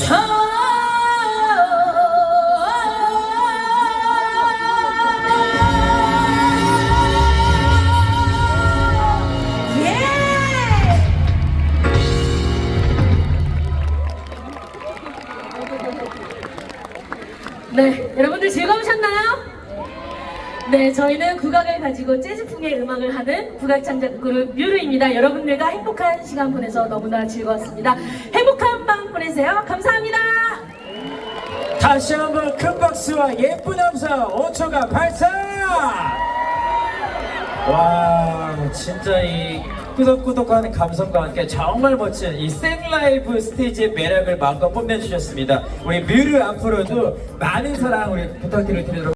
예! 네, 여러분들 즐거우셨나요? 네, 저희는 국악을 가지고 재즈풍의 음악을 하는 국악 창작 그룹 뮤르입니다. 여러분들과 행복한 시간 보내서 너무나 즐거웠습니다. 행복한 밤 보내세요. 감사합니다. 다시 한번 큰 박수와 예쁜 함성 5초가 발사! 와 진짜 이 꾸덕꾸덕하는 감성과 함께 정말 멋진 이 생라이브 스테이지의 매력을 마음껏 뽐내주셨습니다. 우리 뮤르 앞으로도 많은 사랑 우리 부탁드리도록